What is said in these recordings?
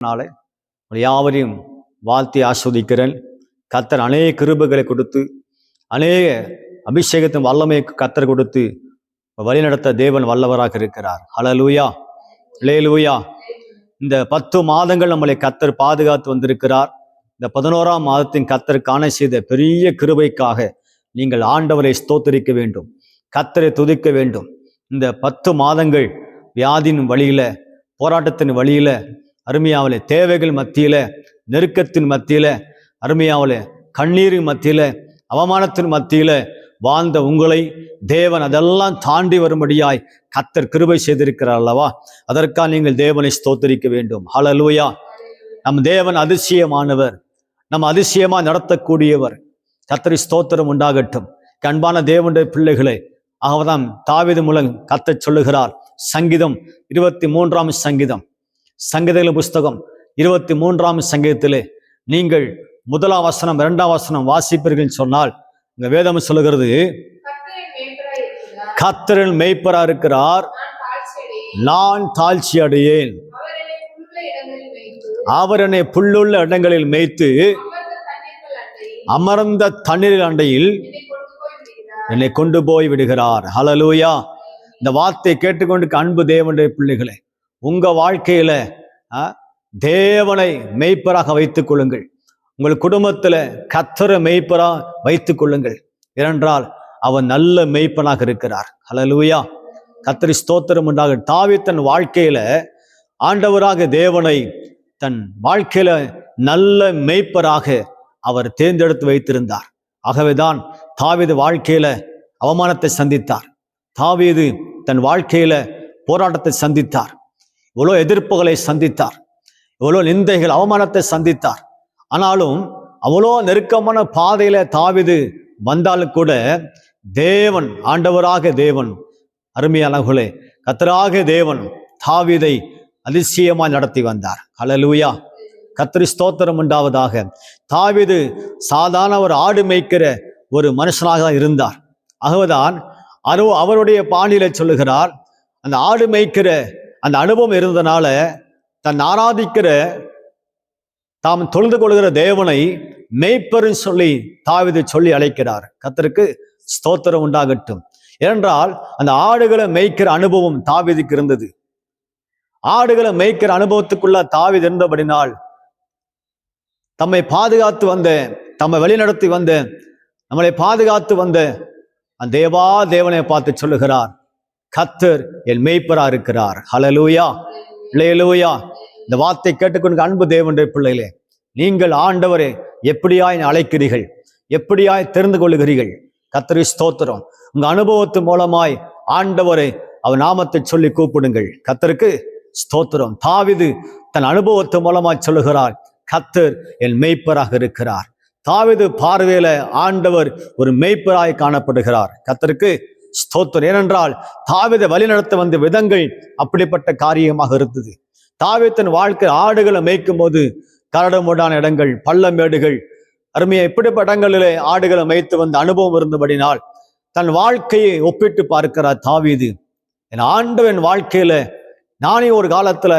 நாளை யாவரையும் வாழ்த்தி ஆஸ்வதிக்கிறேன். கத்தர் அநேக கிருபைகளை கொடுத்து அநேக அபிஷேகத்தின் வல்லமை கத்தர் கொடுத்து வழிநடத்த தேவன் வல்லவராக இருக்கிறார். ஹலலூயா லேலூயா இந்த பத்து மாதங்கள் நம்மளை கத்தர் பாதுகாத்து வந்திருக்கிறார். இந்த பதினோராம் மாதத்தின் கத்தர் காண செய்த பெரிய கிருபைக்காக நீங்கள் ஆண்டவரை ஸ்தோத்தரிக்க வேண்டும். கத்தரை துதிக்க வேண்டும். இந்த பத்து மாதங்கள் வியாதியின் வழியில போராட்டத்தின் வழியில அருமையாவலே தேவைகள் மத்தியில் நெருக்கத்தின் மத்தியில் அருமையாவலே கண்ணீரின் மத்தியில் அவமானத்தின் மத்தியில் வாழ்ந்த உங்களை தேவன் அதெல்லாம் தாண்டி வரும்படியாய் கத்தர் கிருபை செய்திருக்கிறார் அல்லவா? அதற்காக நீங்கள் தேவனை ஸ்தோத்தரிக்க வேண்டும். ஹalleluya நம் தேவன் அதிசயமானவர். நம் அதிசயமா நடத்தக்கூடியவர். கத்தரி ஸ்தோத்திரம் உண்டாகட்டும். அன்பான தேவனுடைய பிள்ளைகளே அவதான் தாவித மூலம் கத்தச் சொல்லுகிறார். சங்கீதம் இருபத்தி மூன்றாம் சங்கீதம். சங்கீத புஸ்தகம் இருபத்தி மூன்றாம் சங்கீதத்திலே நீங்கள் முதலாம் வசனம் இரண்டாம் வசனம் வாசிப்பீர்கள் சொன்னால் இந்த வேதம் சொல்லுகிறது இருக்கிறார். கத்தரில் மெய்ப்பரா இருக்கிறார் நான் தாழ்ச்சி அடையேன். அவர் என்னை புல்லுள்ள இடங்களில் மேய்த்து, அமர்ந்த தண்ணீர் அண்டையில் தண்ணீரில் அண்டையில் என்னை கொண்டு போய் விடுகிறார். ஹலலூயா இந்த வார்த்தையை கேட்டுக்கொண்டு அன்பு தேவனுடைய பிள்ளைகளே உங்கள் வாழ்க்கையில் தேவனை மெய்ப்பராக வைத்துக் கொள்ளுங்கள். உங்கள் குடும்பத்தில் கத்தரை மெய்ப்பராக வைத்துக் கொள்ளுங்கள். ஏனென்றால் அவன் நல்ல மெய்ப்பனாக இருக்கிறார். ஹலலூயா கத்தரி ஸ்தோத்திரம் உண்டாக. தாவி தன் வாழ்க்கையில ஆண்டவராக தேவனை தன் வாழ்க்கையில நல்ல மெய்ப்பராக அவர் தேர்ந்தெடுத்து வைத்திருந்தார். ஆகவேதான் தாவீது வாழ்க்கையில அவமானத்தை சந்தித்தார். தாவீது தன் வாழ்க்கையில போராட்டத்தை சந்தித்தார். இவ்வளோ எதிர்ப்புகளை சந்தித்தார்? இவ்வளோ நிந்தைகள் அவமானத்தை சந்தித்தார்? ஆனாலும் அவ்வளோ நெருக்கமான பாதையில தாவீது வந்தாலும் கூட தேவன் ஆண்டவராக தேவன் அருமையானவர்களே கத்தராக தேவன் தாவிதை அதிசயமாய் நடத்தி வந்தார். அலலூயா கத்திரி ஸ்தோத்திரம் உண்டாவதாக. தாவிது சாதாரண ஒரு ஆடு மேய்க்கிற ஒரு மனுஷனாக தான் இருந்தார். ஆகவேதான் அரு அவருடைய பாணியில சொல்லுகிறார் அந்த ஆடு மேய்க்கிற அந்த அனுபவம் இருந்ததுனால தன் ஆராதிக்கிற தாம் தொழுது கொள்கிற தேவனை மேய்ப்பருன்னு சொல்லி தாவீது சொல்லி அழைக்கிறார். கத்தருக்கு ஸ்தோத்திரம் உண்டாகட்டும். ஏனென்றால் அந்த ஆடுகளை மேய்க்கிற அனுபவம் தாவிதுக்கு இருந்தது. ஆடுகளை மேய்க்கிற அனுபவத்துக்குள்ள தாவீது இருந்தபடினால் தம்மை பாதுகாத்து வந்த தம்மை வழிநடத்தி வந்த நம்மளை பாதுகாத்து வந்த அந்த தேவா தேவனை பார்த்து சொல்லுகிறார். கத்தர் என் மேய்ப்பரா இருக்கிறார். ஹலலூயா இளையலூயா இந்த வார்த்தை கேட்டுக்கொண்டு அன்பு தேவனுடைய பிள்ளைகளே நீங்கள் ஆண்டவரே எப்படியாய் அழைக்கிறீர்கள்? எப்படியாய் தெரிந்து கொள்ளுகிறீர்கள் கத்தரி ஸ்தோத்திரம். உங்க அனுபவத்து மூலமாய் ஆண்டவரை அவர் நாமத்தை சொல்லி கூப்பிடுங்கள். கத்தருக்கு ஸ்தோத்திரம். தாவிது தன் அனுபவத்து மூலமாய் சொல்லுகிறார் கத்தர் என் மெய்ப்பராக இருக்கிறார். தாவிது பார்வையில ஆண்டவர் ஒரு மெய்ப்பராய் காணப்படுகிறார். கத்தருக்கு ஸ்தோத்திரம். ஏனென்றால் தாவிதை வழிநடத்த வந்த விதங்கள் அப்படிப்பட்ட காரியமாக இருந்தது. தாவித்தன் வாழ்க்கை ஆடுகளை மேய்க்கும் போது கரடுமுடான இடங்கள் பள்ளமேடுகள் அருமையா இப்படிப்பட்ட இடங்களிலே ஆடுகளை மேய்த்து வந்த அனுபவம் இருந்தபடினால் தன் வாழ்க்கையை ஒப்பிட்டு பார்க்கிறார் தாவிது. என் ஆண்டவன் வாழ்க்கையில நானே ஒரு காலத்துல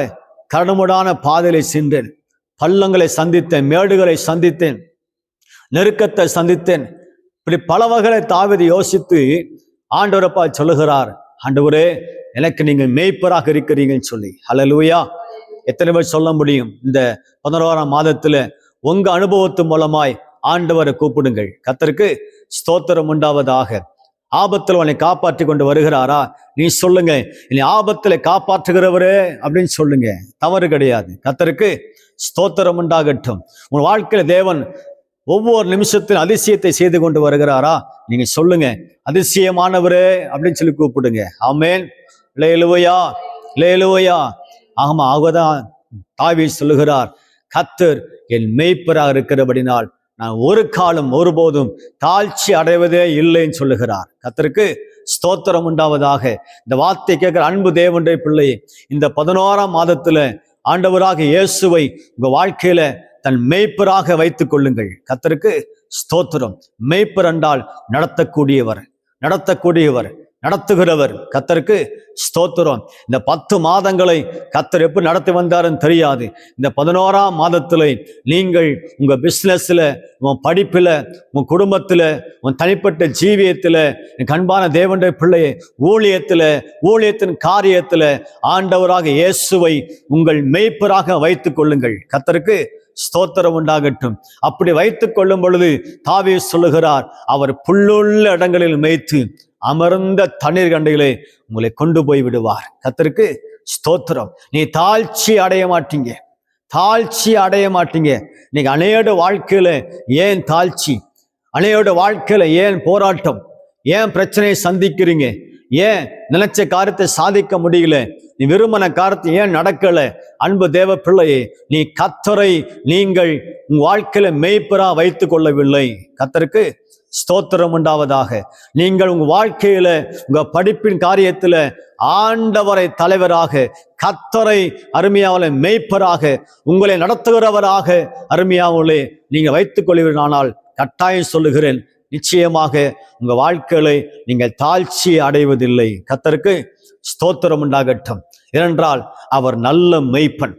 கரடுமுடான பாதையை சென்றேன். பள்ளங்களை சந்தித்தேன் மேடுகளை சந்தித்தேன் நெருக்கத்தை சந்தித்தேன். இப்படி பல வகைகளை தாவிதை யோசித்து ஆண்டவரப்பா சொல்லுகிறார் ஆண்டவரே எனக்கு நீங்கள் மேய்ப்பராக இருக்கிறீங்கன்னு சொல்லி. ஹலலூயா எத்தனை பேர் சொல்ல முடியும்? இந்த பதினோராம் மாதத்துல உங்க அனுபவத்து மூலமாய் ஆண்டவரை கூப்பிடுங்கள். கத்தருக்கு ஸ்தோத்திரம் உண்டாவதாக. ஆபத்தில் உன்னை காப்பாற்றி கொண்டு வருகிறாரா? நீ சொல்லுங்க. நீ ஆபத்தில் காப்பாற்றுகிறவரே அப்படின்னு சொல்லுங்க. தவறு கிடையாது. கத்தருக்கு ஸ்தோத்திரம் உண்டாகட்டும். உன் வாழ்க்கையில தேவன் ஒவ்வொரு நிமிஷத்தில் அதிசயத்தை செய்து கொண்டு வருகிறாரா? நீங்க சொல்லுங்க. அதிசயமானவரே அப்படின்னு சொல்லி கூப்பிடுங்க. ஆமேன். லேலுவையா லேலுவையா ஆமா ஆகதான் தாவி சொல்லுகிறார். கத்தர் என் மெய்ப்பராக இருக்கிறபடினால் நான் ஒரு காலம் ஒருபோதும் தாழ்ச்சி அடைவதே இல்லைன்னு சொல்லுகிறார். கத்தருக்கு ஸ்தோத்திரம் உண்டாவதாக. இந்த வார்த்தை கேட்கிற அன்பு தேவனுடைய பிள்ளை இந்த பதினோராம் மாதத்துல ஆண்டவராக இயேசுவை உங்க வாழ்க்கையில தன் மெய்ப்பராக வைத்துக் கொள்ளுங்கள். கத்தருக்கு ஸ்தோத்திரம். மெய்ப்பர் என்றால் நடத்தக்கூடியவர் நடத்தக்கூடியவர் நடத்துகிறவர். கத்தருக்கு ஸ்தோத்திரம். இந்த பத்து மாதங்களை கத்தர் எப்படி நடத்தி வந்தாருன்னு தெரியாது. இந்த பதினோராம் மாதத்துல நீங்கள் உங்க பிசினஸ்ல உன் படிப்புல உன் குடும்பத்துல உன் தனிப்பட்ட ஜீவியத்துல என் அன்பான தேவனுடைய பிள்ளையை ஊழியத்துல ஊழியத்தின் காரியத்துல ஆண்டவராக இயேசுவை உங்கள் மெய்ப்பராக வைத்துக் கொள்ளுங்கள். கத்தருக்கு ஸ்தோத்திரம் உண்டாகட்டும். அப்படி வைத்து கொள்ளும் பொழுது தாவே சொல்லுகிறார் அவர் புல்லுள்ள இடங்களில் மேய்த்து அமர்ந்த தண்ணீர் கண்டைகளை உங்களை கொண்டு போய் விடுவார். கத்தருக்கு ஸ்தோத்திரம். நீ தாழ்ச்சி அடைய மாட்டீங்க. தாழ்ச்சி அடைய மாட்டீங்க. நீங்க அணையோட வாழ்க்கையில ஏன் தாழ்ச்சி? அணையோட வாழ்க்கையில ஏன் போராட்டம்? ஏன் பிரச்சனையை சந்திக்கிறீங்க? ஏன் நினைச்ச காரியத்தை சாதிக்க முடியல? நீ விரும்பின காரியத்தை ஏன் நடக்கல? அன்பு தேவ பிள்ளையே நீ கத்தரை நீங்கள் உன் வாழ்க்கையில மெய்ப்பரா வைத்து கொள்ளவில்லை. கத்தருக்கு ஸ்தோத்திரம் உண்டாவதாக. நீங்கள் உங்க வாழ்க்கையில உங்க படிப்பின் காரியத்துல ஆண்டவரை தலைவராக கத்தரை அருமையாவலை மெய்ப்பராக உங்களை நடத்துகிறவராக அருமையாவலே நீங்க வைத்துக் கொள்வீர்களானால் கட்டாயம் சொல்லுகிறேன். நிச்சயமாக உங்கள் வாழ்க்கையில நீங்கள் தாழ்ச்சி அடைவதில்லை. கத்தருக்கு ஸ்தோத்திரம் உண்டாகட்டும். ஏனென்றால் அவர் நல்ல மெய்ப்பன்.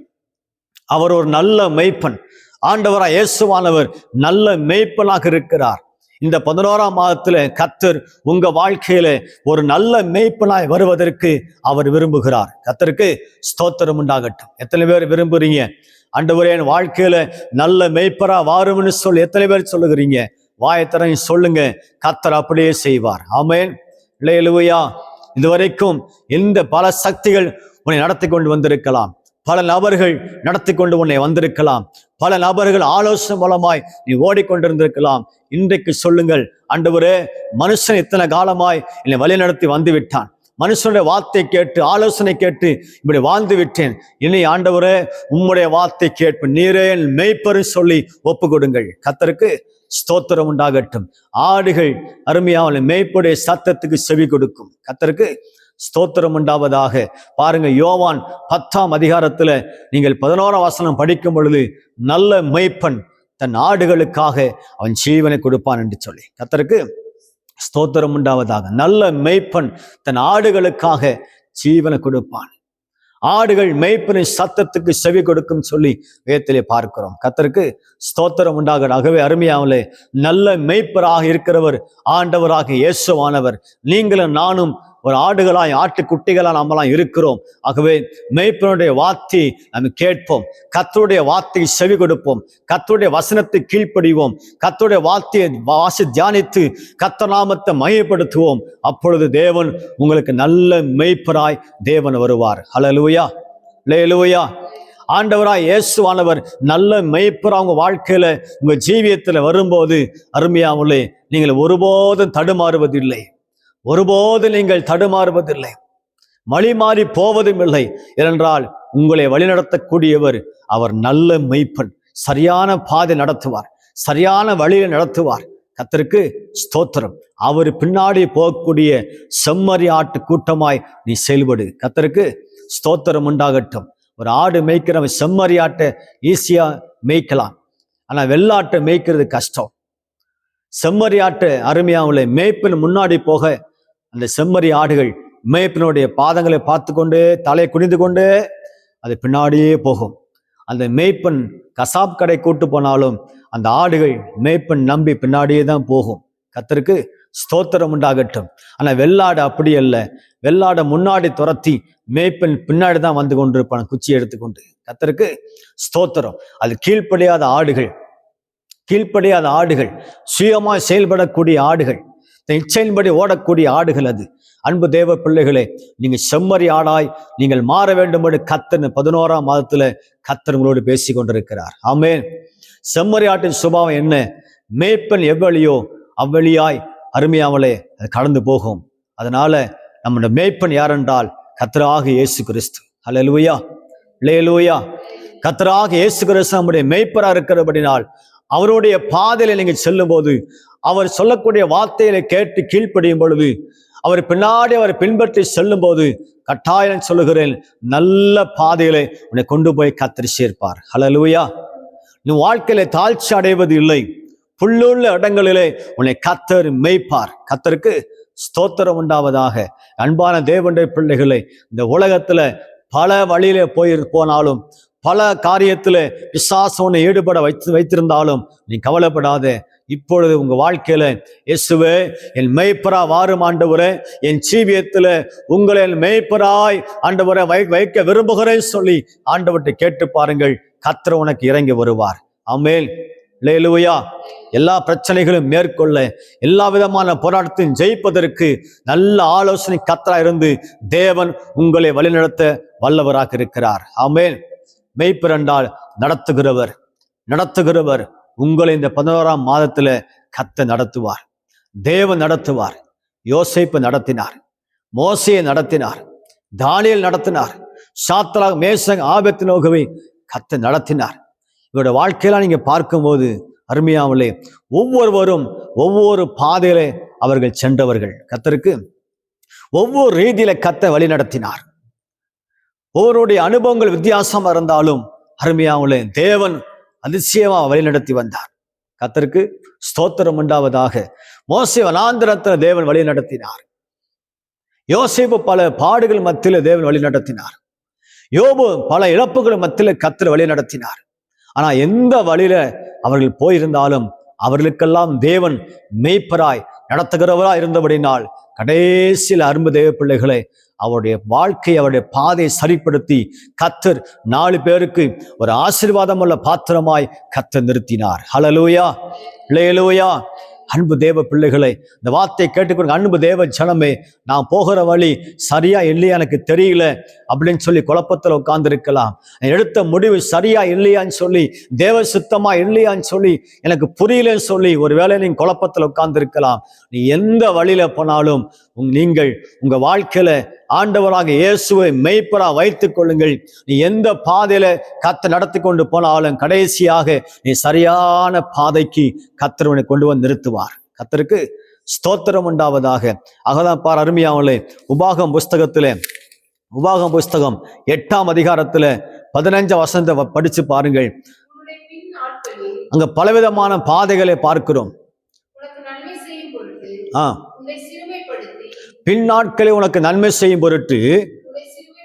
அவர் ஒரு நல்ல மெய்ப்பன். ஆண்டவராக இயேசுவானவர் நல்ல மெய்ப்பனாக இருக்கிறார். இந்த பதினோராம் மாதத்துல கத்தர் உங்க வாழ்க்கையில ஒரு நல்ல மெய்ப்பனாய் வருவதற்கு அவர் விரும்புகிறார். கத்தருக்கு ஸ்தோத்திரம் உண்டாகட்டும். எத்தனை பேர் விரும்புறீங்க? அண்டவரே என் வாழ்க்கையில நல்ல மெய்ப்பரா வாரும்னு சொல்லி எத்தனை பேர் சொல்லுகிறீங்க? வாயத்தரையும் சொல்லுங்க. கத்தர் அப்படியே செய்வார். ஆமேன். இளையலுவையா இதுவரைக்கும் எந்த பல சக்திகள் உன்னை நடத்தி கொண்டு வந்திருக்கலாம். பல நபர்கள் நடத்தி கொண்டு உன்னை வந்திருக்கலாம். பல நபர்கள் ஆலோசனை மூலமாய் நீ ஓடிக்கொண்டிருந்திருக்கலாம். இன்றைக்கு சொல்லுங்கள் ஆண்டவரே மனுஷன் இத்தனை காலமாய் என்னை வழி நடத்தி வந்து விட்டான் மனுஷனுடைய வார்த்தை கேட்டு ஆலோசனை கேட்டு இப்படி வாழ்ந்து விட்டேன் இனி ஆண்டவரே உம்முடைய வார்த்தை கேட்பு நீரே மெய்ப்பரு சொல்லி ஒப்பு கொடுங்கள் கத்தருக்கு ஸ்தோத்திரம் உண்டாகட்டும். ஆடுகள் அருமையான மேய்ப்புடைய சத்தத்துக்கு செவி கொடுக்கும். கத்தருக்கு ஸ்தோத்திரம் உண்டாவதாக. பாருங்க யோவான் பத்தாம் அதிகாரத்துல நீங்கள் பதினோரா வசனம் படிக்கும் பொழுது நல்ல மெய்ப்பன் தன் ஆடுகளுக்காக அவன் ஜீவனை கொடுப்பான் என்று சொல்லி. கத்தருக்கு ஸ்தோத்திரம் உண்டாவதாக. நல்ல மெய்ப்பன் தன் ஆடுகளுக்காக ஜீவனை கொடுப்பான். ஆடுகள் மெய்ப்பனின் சத்தத்துக்கு செவி கொடுக்கும் சொல்லி வேத்திலே பார்க்கிறோம். கத்தருக்கு ஸ்தோத்திரம் உண்டாக ஆகவே அருமையாமலே நல்ல மெய்ப்பராக இருக்கிறவர் ஆண்டவராக இயேசுவானவர். நீங்களும் நானும் ஒரு ஆடுகளாய் ஆட்டுக்குட்டிகளா நாமெல்லாம் இருக்கிறோம். ஆகவே மெய்ப்பனுடைய வார்த்தை நம்ம கேட்போம். கத்தருடைய வார்த்தையை செவி கொடுப்போம். கத்தருடைய வசனத்தை கீழ்ப்படிவோம். கத்தருடைய வார்த்தையை வாசி தியானித்து கத்த நாமத்தை மையப்படுத்துவோம் அப்பொழுது தேவன் உங்களுக்கு நல்ல மெய்ப்பராய் தேவன் வருவார். ஹலலூயா லேலூயா ஆண்டவராய் இயேசுவானவர் நல்ல மெய்ப்பரா உங்கள் வாழ்க்கையில் உங்கள் ஜீவியத்தில் வரும்போது அருமையாவுள்ளே நீங்கள் ஒருபோதும் தடுமாறுவதில்லை. ஒருபோது நீங்கள் தடுமாறுவதில்லை. வழி மாறி போவதும் இல்லை. ஏனென்றால் உங்களை வழிநடத்தக்கூடியவர் அவர் நல்ல மெய்ப்பன். சரியான பாதை நடத்துவார். சரியான வழியை நடத்துவார். கத்தருக்கு ஸ்தோத்திரம். அவர் பின்னாடி போகக்கூடிய செம்மறி ஆட்டு கூட்டமாய் நீ செயல்படு. கத்தருக்கு ஸ்தோத்திரம் உண்டாகட்டும். ஒரு ஆடு மேய்க்கிறவன் செம்மறி ஆட்டை ஈஸியாக மேய்க்கலாம். ஆனா வெள்ளாட்டை மேய்க்கிறது கஷ்டம். செம்மறி ஆட்டு அருமையாவில் மேய்ப்பின் முன்னாடி போக அந்த செம்மறி ஆடுகள் மேய்ப்பினுடைய பாதங்களை பார்த்து கொண்டு தலையை குனிந்து கொண்டு அது பின்னாடியே போகும். அந்த மேய்ப்பன் கசாப் கடை கூட்டு போனாலும் அந்த ஆடுகள் மேய்ப்பன் நம்பி பின்னாடியே தான் போகும். கத்தருக்கு ஸ்தோத்திரம் உண்டாகட்டும். ஆனால் வெள்ளாடு அப்படி அல்ல. வெள்ளாடை முன்னாடி துரத்தி மேய்ப்பன் பின்னாடி தான் வந்து கொண்டிருப்பான் குச்சி எடுத்துக்கொண்டு. கத்தருக்கு ஸ்தோத்திரம். அது கீழ்ப்படியாத ஆடுகள் கீழ்ப்படியாத ஆடுகள் சுயமாய் செயல்படக்கூடிய ஆடுகள். இச்சையின்படி ஓடக்கூடிய ஆடுகள் அது. அன்பு தேவ பிள்ளைகளே நீங்கள் செம்மறி ஆடாய் நீங்கள் மாற வேண்டும் என்று கத்தன் பதினோராம் மாதத்துல கத்தர் உங்களோடு பேசி கொண்டிருக்கிறார். ஆமே செம்மறி ஆட்டின் சுபாவம் என்ன? மேய்ப்பன் எவ்வளியோ அவ்வழியாய் அருமையாமலே அது கடந்து போகும். அதனால நம்முடைய மேய்ப்பன் யாரென்றால் கத்தராக இயேசு கிறிஸ்து. அல்லேலூயா லேலூயா கத்தராக இயேசு கிறிஸ்து நம்முடைய மேய்ப்பராக இருக்கிறபடினால் அவருடைய பாதையில நீங்கள் செல்லும் போது அவர் சொல்லக்கூடிய வார்த்தைகளை கேட்டு கீழ்ப்படியும் பொழுது அவர் பின்னாடி அவர் பின்பற்றி செல்லும் போது கட்டாயம் சொல்லுகிறேன் நல்ல பாதையிலே உன்னை கொண்டு போய் கத்தரி சேர்ப்பார். ஹலலூயா நீ வாழ்க்கையில தாழ்ச்சி அடைவது இல்லை. புல்லுள்ள இடங்களிலே உன்னை கத்தர் மேய்ப்பார். கத்தருக்கு ஸ்தோத்திரம் உண்டாவதாக. அன்பான தேவனுடைய பிள்ளைகளை இந்த உலகத்துல பல வழியில போய் போனாலும் பல காரியத்தில் பிசாசோனை ஈடுபட வைத்து வைத்திருந்தாலும் நீ கவலைப்படாத. இப்பொழுது உங்க வாழ்க்கையில இயேசுவே என் மெய்ப்பரா வாரும் ஆண்டவரே. என் சீவியத்தில் உங்களை என் மெய்ப்பராய் ஆண்டவரை வை வைக்க விரும்புகிறேன் சொல்லி ஆண்டவர்கிட்ட கேட்டு பாருங்கள். கத்திர உனக்கு இறங்கி வருவார். ஆமேல் இல்லையிலுவையா எல்லா பிரச்சனைகளும் மேற்கொள்ள எல்லா விதமான போராட்டத்தையும் ஜெயிப்பதற்கு நல்ல ஆலோசனை கத்தரா இருந்து தேவன் உங்களை வழிநடத்த வல்லவராக இருக்கிறார். ஆமேல் மெய்ப்பிரண்டால் நடத்துகிறவர். நடத்துகிறவர். உங்களை இந்த பதினோராம் மாதத்துல கத்த நடத்துவார். தேவன் நடத்துவார். யோசிப்பு நடத்தினார். மோசையை நடத்தினார். தானியல் நடத்தினார். சாத்ரா மேசங் ஆபத்து நோகவை கத்த நடத்தினார். இவருடைய வாழ்க்கையெல்லாம் நீங்க பார்க்கும்போது அருமையாமலே ஒவ்வொருவரும் ஒவ்வொரு பாதையில அவர்கள் சென்றவர்கள். கத்தருக்கு ஒவ்வொரு ரீதியில கத்த வழி நடத்தினார். ஒவ்வொருடைய அனுபவங்கள் வித்தியாசமா இருந்தாலும் அருமையாமலே தேவன் அதிசயமா வழி நடத்தி வந்தார். கத்தருக்கு ஸ்தோத்திரம் உண்டாவதாக மோசை வனாந்திரத்தில் தேவன் வழி நடத்தினார் யோசிப்பு பல பாடுகள் மத்தியில தேவன் வழி நடத்தினார் யோபு பல இழப்புகள் மத்தியில கத்தர் வழி நடத்தினார் ஆனா எந்த வழியில அவர்கள் போயிருந்தாலும் அவர்களுக்கெல்லாம் தேவன் மெய்ப்பராய் நடத்துகிறவராய் இருந்தபடினால் கடைசியில் அரும்பு தேவ பிள்ளைகளை அவருடைய வாழ்க்கை அவருடைய பாதையை சரிப்படுத்தி கத்தர் நாலு பேருக்கு ஒரு ஆசீர்வாதம் உள்ள பாத்திரமாய் கத்தர் நிறுத்தினார். ஹலலூயா லேலூயா அன்பு தேவ பிள்ளைகளை இந்த வார்த்தையை கேட்டுக்கொண்டு அன்பு தேவ ஜனமே நான் போகிற வழி சரியா இல்லையா எனக்கு தெரியல அப்படின்னு சொல்லி குழப்பத்தில் உட்காந்துருக்கலாம் எடுத்த முடிவு சரியா இல்லையான்னு சொல்லி தேவ சுத்தமா இல்லையான்னு சொல்லி எனக்கு புரியலன்னு சொல்லி ஒருவேளை நீ குழப்பத்தில் உட்காந்துருக்கலாம் நீ எந்த வழியில போனாலும் நீங்கள் உங்க வாழ்க்கையில ஆண்டவராக இயேசுவை மெய்ப்பரா வைத்துக் கொள்ளுங்கள். நீ எந்த பாதையில கத்த நடத்தி கொண்டு போனாலும் கடைசியாக நீ சரியான பாதைக்கு கத்தரவனை கொண்டு வந்து நிறுத்துவார். கத்தருக்கு ஸ்தோத்திரம் உண்டாவதாக. அகதான் பார் அருமையாவலே உபாகம் புஸ்தகத்திலே உபாகம் புஸ்தகம் எட்டாம் அதிகாரத்துல பதினஞ்சு வசந்த படிச்சு பாருங்கள். அங்க பலவிதமான பாதைகளை பார்க்கிறோம். ஆ. பின்னாட்களை உனக்கு நன்மை செய்யும் பொருட்டு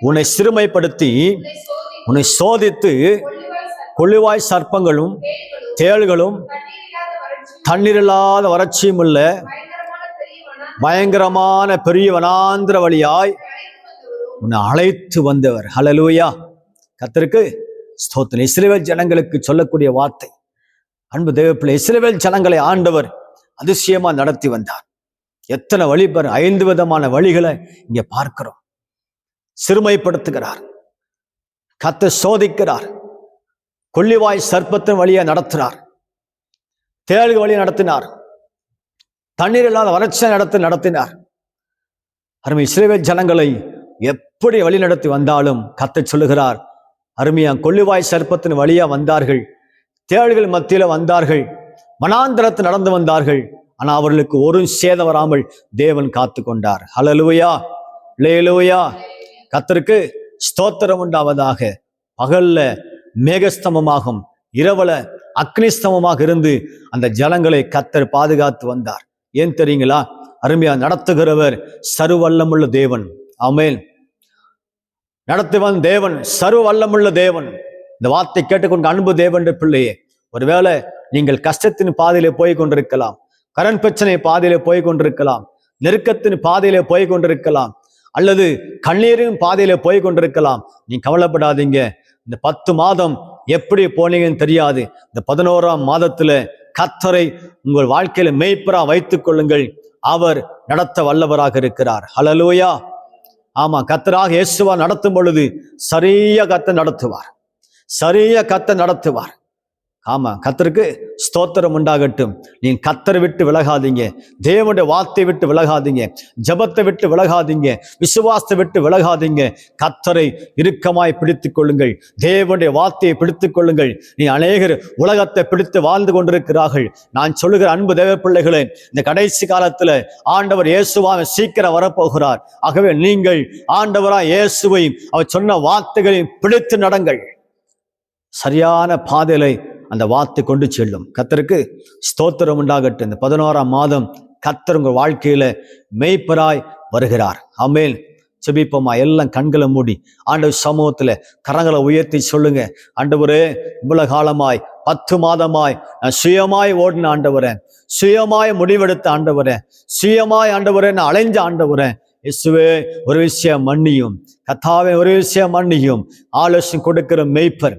உன்னை சிறுமைப்படுத்தி உன்னை சோதித்து கொள்ளுவாய் சர்ப்பங்களும் தேள்களும் தண்ணீரில்லாத வறட்சியும் உள்ள பயங்கரமான பெரிய வனாந்திர வழியாய் உன்னை அழைத்து வந்தவர். ஹலலூயா கத்திருக்கு ஸ்தோத்திரம். இஸ்ரேவேல் ஜனங்களுக்கு சொல்லக்கூடிய வார்த்தை. அன்பு தேவப்பிள்ளை இஸ்ரேவேல் ஜனங்களை ஆண்டவர் அதிசயமா நடத்தி வந்தார். எத்தனை வழி பெற ஐந்து விதமான வழிகளை இங்கே பார்க்கிறோம். சிறுமைப்படுத்துகிறார். கத்து சோதிக்கிறார். கொள்ளிவாய் சர்ப்பத்தின் வழியை நடத்துகிறார் தேழ்கு வழி நடத்தினார். தண்ணீர் இல்லாத வறட்சியை நடத்தி நடத்தினார். அருமை இஸ்ரேவேல் ஜனங்களை எப்படி வழி நடத்தி வந்தாலும் கத்தை சொல்லுகிறார். அருமையா கொள்ளுவாய் சர்ப்பத்தின் வழியா வந்தார்கள். தேள்கள் மத்தியில வந்தார்கள். மனாந்திரத்து நடந்து வந்தார்கள். ஆனா அவர்களுக்கு ஒரு சேதம் வராமல் தேவன் காத்து கொண்டார் ஹலலுவையா லேலுவையா கத்தருக்கு ஸ்தோத்திரம் உண்டாவதாக. பகல்ல மேகஸ்தமமாகும் இரவல அக்னிஸ்தமமாக இருந்து அந்த ஜனங்களை கத்தர் பாதுகாத்து வந்தார். ஏன் தெரியுங்களா? அருமையா நடத்துகிறவர் சருவல்லமுள்ள தேவன். ஆமென். நடத்துவன் தேவன் சர்வ வல்லமுள்ள தேவன். இந்த வார்த்தை கேட்டுக்கொண்டு அன்பு தேவன் பிள்ளையே ஒருவேளை நீங்கள் கஷ்டத்தின் பாதையிலே போய் கொண்டிருக்கலாம். கரண் பிரச்சனை பாதையிலே போய் கொண்டிருக்கலாம். நெருக்கத்தின் பாதையிலே போய் கொண்டிருக்கலாம். அல்லது கண்ணீரின் பாதையிலே போய் கொண்டிருக்கலாம். நீ கவலைப்படாதீங்க. இந்த பத்து மாதம் எப்படி போனீங்கன்னு தெரியாது. இந்த பதினோராம் மாதத்துல கத்தரை உங்கள் வாழ்க்கையில மெய்ப்பரா வைத்துக் கொள்ளுங்கள். அவர் நடத்த வல்லவராக இருக்கிறார். ஹலலூயா ஆமா கத்தராக இயேசுவா நடத்தும் பொழுது சரியா கத்த நடத்துவார். சரியா கத்த நடத்துவார். ஆமா கத்தருக்கு ஸ்தோத்திரம் உண்டாகட்டும். நீ கத்தரை விட்டு விலகாதீங்க. தேவனுடைய வார்த்தை விட்டு விலகாதீங்க. ஜபத்தை விட்டு விலகாதீங்க. விசுவாசத்தை விட்டு விலகாதீங்க. கத்தரை இறுக்கமாய் பிடித்து கொள்ளுங்கள். தேவனுடைய வார்த்தையை பிடித்துக் கொள்ளுங்கள். நீ அநேகர் உலகத்தை பிடித்து வாழ்ந்து கொண்டிருக்கிறார்கள். நான் சொல்லுகிற அன்பு தேவ பிள்ளைகளே இந்த கடைசி காலத்துல ஆண்டவர் இயேசுவாக சீக்கிரம் வரப்போகிறார். ஆகவே நீங்கள் ஆண்டவரா இயேசுவையும் அவர் சொன்ன வார்த்தைகளையும் பிடித்து நடங்கள். சரியான பாதையிலை அந்த வார்த்தை கொண்டு செல்லும். கத்தருக்கு ஸ்தோத்திரம் உண்டாகட்டும். இந்த பதினோராம் மாதம் கத்தர் உங்கள் வாழ்க்கையில மெய்ப்பராய் வருகிறார். அமேல் செபிப்போமா எல்லாம் கண்களை மூடி. ஆண்டவர் சமூகத்தில் கரங்களை உயர்த்தி சொல்லுங்க. ஆண்டவரே இவ்வளவு காலமாய் பத்து மாதமாய் நான் சுயமாய் ஓடின ஆண்டவரேன் சுயமாய் முடிவெடுத்த ஆண்டவரேன் சுயமாய் ஆண்டவரே நான் அலைஞ்ச ஆண்டவரேன் இசுவே ஒரு விஷயம் மன்னியும். கத்தாவே ஒரு விஷயம் மன்னியும். ஆலோசனை கொடுக்கிற மெய்ப்பர்.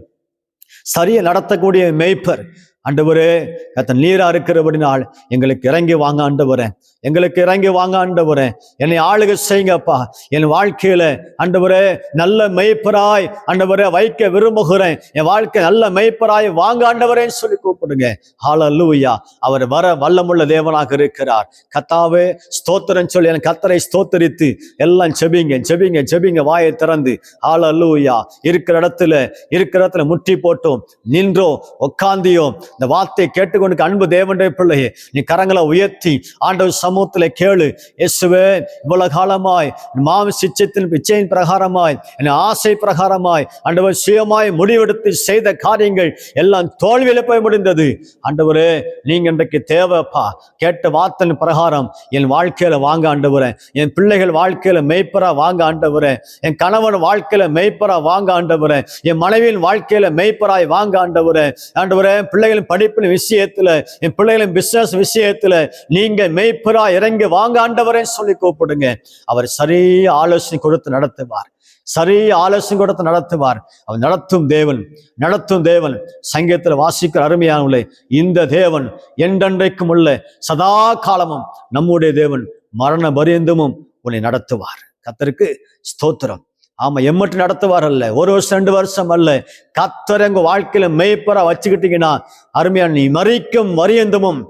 சரியை நடத்தக்கூடிய மெய்ப்பர். ஆண்டவரே கத்த நீரா இருக்கிறபடினால் எங்களுக்கு இறங்கி வாங்க ஆண்டவரே. எங்களுக்கு இறங்கி வாங்க ஆண்டவரே. என்னை ஆளுக செய்யுங்கப்பா. என் வாழ்க்கையில ஆண்டவரே நல்ல மெய்ப்பராய் ஆண்டவரே வைக்க விரும்புகிறேன். என் வாழ்க்கை நல்ல மெய்ப்பராய் வாங்க ஆண்டவரேன்னு சொல்லி கூப்பிடுங்க. ஹalleluya அவர் வர வல்லமுள்ள தேவனாக இருக்கிறார். கத்தாவே ஸ்தோத்திரம் சொல்லி என் கத்தரை ஸ்தோத்தரித்து எல்லாம் செபிங்க செபிங்க செபிங்க வாயை திறந்து. ஹalleluya இருக்கிற இடத்துல இருக்கிற இடத்துல முட்டி போட்டோம். நின்றோம் உட்காந்தியோம் இந்த வார்த்தையை கேட்டுக்கொண்டு அன்பு தேவனுடைய பிள்ளையே நீ கரங்களை உயர்த்தி ஆண்டவர் சமூகத்தில் கேளு. இயேசுவே இவ்வளவு காலமாய் மாம சிச்சத்தின் பிச்சையின் பிரகாரமாய் என் ஆசை பிரகாரமாய் ஆண்டவர் சுயமாய் முடிவெடுத்து செய்த காரியங்கள் எல்லாம் தோல்வியில போய் முடிந்தது. ஆண்டவரே நீங்க இன்றைக்கு தேவைப்பா. கேட்ட வார்த்தையின் பிரகாரம் என் வாழ்க்கையில வாங்க ஆண்டவரே. என் பிள்ளைகள் வாழ்க்கையில மெய்ப்பரா வாங்க ஆண்டவரே. என் கணவன் வாழ்க்கையில மெய்ப்பரா வாங்க ஆண்டவரே. என் மனைவியின் வாழ்க்கையில மெய்ப்பராய் வாங்க ஆண்டவரே. ஆண்டவரே பிள்ளைகளின் படிப்பின் விஷயத்துல என் பிள்ளைகளின் பிசினஸ் விஷயத்துல நீங்க மெய்ப்பரா இறங்கி வாங்க ஆண்டவரே சொல்லி கூப்பிடுங்க. அவர் சரி ஆலோசனை கொடுத்து நடத்துவார். சரி ஆலோசனை கொடுத்து நடத்துவார். அவர் நடத்தும் தேவன் நடத்தும் தேவன். சங்கீதத்தில் வாசிக்கிற அருமையானவர்களே இந்த தேவன் என்றென்றைக்கும் உள்ள சதா காலமும் நம்முடைய தேவன் மரண பரியந்தமும் உன்னை நடத்துவார். கத்தருக்கு ஸ்தோத்திரம். ஆமா எம்மட்டு நடத்துவார் அல்ல. ஒரு வருஷம் ரெண்டு வருஷம் அல்ல. கத்தர் உங்க வாழ்க்கையில மெய்ப்பரா வச்சுக்கிட்டீங்கன்னா அருமையா நீ மறிக்கும் மரியந்தமும்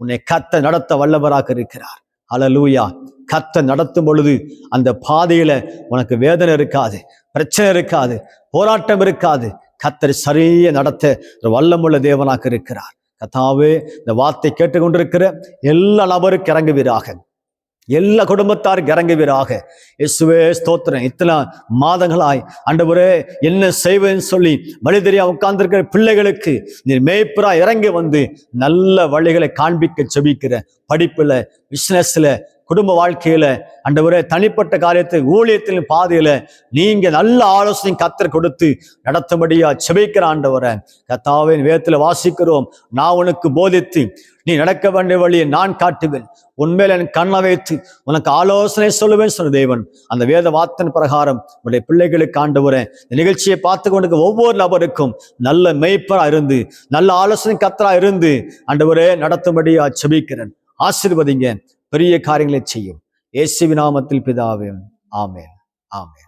உன்னை கத்த நடத்த வல்லவராக இருக்கிறார். அலலூயா கத்த நடத்தும் பொழுது அந்த பாதையில உனக்கு வேதனை இருக்காது பிரச்சனை இருக்காது போராட்டம் இருக்காது. கத்தர் சரிய நடத்த ஒரு வல்லமுள்ள தேவனாக இருக்கிறார். கத்தாவே இந்த வார்த்தை கேட்டுக்கொண்டிருக்கிற எல்லா நபருக்கு இறங்குவீராக. எல்லா குடும்பத்தாருக்கு இறங்குவீராக. இயேசுவே ஸ்தோத்திரம். இத்தனை மாதங்களாய் ஆண்டவரே என்ன செய்வேன்னு சொல்லி வழி தெரியா உட்கார்ந்துருக்கிற பிள்ளைகளுக்கு நீர் மேய்ப்பரா இறங்கி வந்து நல்ல வழிகளை காண்பிக்க செபிக்கிற படிப்புல பிசினஸ்ல குடும்ப வாழ்க்கையில் அண்டவரே தனிப்பட்ட காரியத்தை ஊழியத்தின் பாதையில் நீங்கள் நல்ல ஆலோசனை கத்தர் கொடுத்து நடத்தபடியா செபிக்கிற ஆண்டவரை. கத்தாவின் வேதத்தில் வாசிக்கிறோம். நான் உனக்கு போதித்து நீ நடக்க வேண்டிய வழியை நான் காட்டுவேன். உண்மையில என் கண்ணை வைத்து உனக்கு ஆலோசனை சொல்லுவேன் சொன்ன தேவன். அந்த வேத வார்த்தன் பிரகாரம் உடைய பிள்ளைகளுக்கு ஆண்டவரேன் இந்த நிகழ்ச்சியை பார்த்து கொண்டு ஒவ்வொரு நபருக்கும் நல்ல மெய்ப்பராக இருந்து நல்ல ஆலோசனை கத்தரா இருந்து ஆண்டவரே நடத்தும்படியா செபிக்கிறேன். ஆசீர்வதிங்க. பெரிய காரியங்களை செய்யும். இயேசுவின் நாமத்தில் பிதாவே ஆமேன் ஆமேன்.